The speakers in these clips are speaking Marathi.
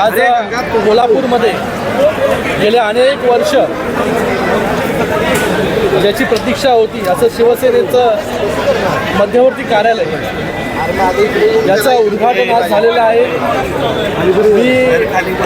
आज कोल्हापूरमध्ये गेले अनेक वर्ष ज्याची प्रतीक्षा होती असं शिवसेनेचं मध्यवर्ती कार्यालय याचं उद्घाटन आज झालेलं आहे. मी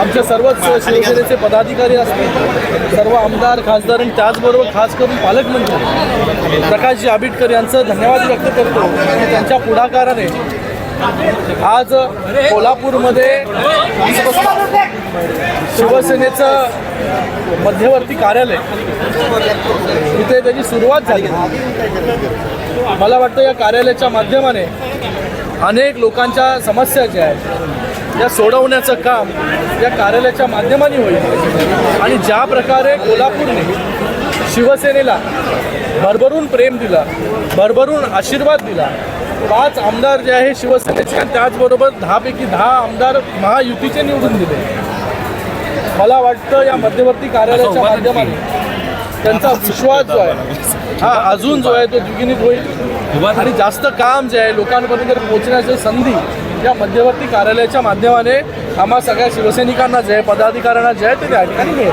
आमच्या सर्वच शिवसेनेचे पदाधिकारी असतील सर्व आमदार खासदार आणि त्याचबरोबर खास करून पालकमंत्री प्रकाशजी आंबेडकर यांचं धन्यवाद व्यक्त करतो. त्यांच्या पुढाकाराने आज कोल्हापूरमध्ये शिवसेनेचं मध्यवर्ती कार्यालय. इथे त्याची सुरुवात झाली. मला वाटतं या कार्यालयाच्या माध्यमाने अनेक लोकांच्या समस्या ज्या आहेत या सोडवण्याचं काम या कार्यालयाच्या माध्यमाने होईल. आणि ज्या प्रकारे कोल्हापूरने शिवसेनेला भरभरून प्रेम दिला भरभरून आशीर्वाद दिला पाच आमदार जे आहे शिवसेनेचे आणि त्याचबरोबर दहापैकी दहा आमदार महायुतीचे निवडून दिले. मला वाटतं या मध्यवर्ती कार्यालयाच्या माध्यमाने त्यांचा विश्वास जो आहे हा अजून जो आहे तो द्विगुणित होईल. आणि जास्त काम जे आहे लोकांपर्यंत पोहोचण्याची संधी या मध्यवर्ती कार्यालयाच्या माध्यमाने आम्हा सगळ्या शिवसैनिकांना जे आहे पदाधिकाऱ्यांना जे आहे ते त्या ठिकाणी मिळेल.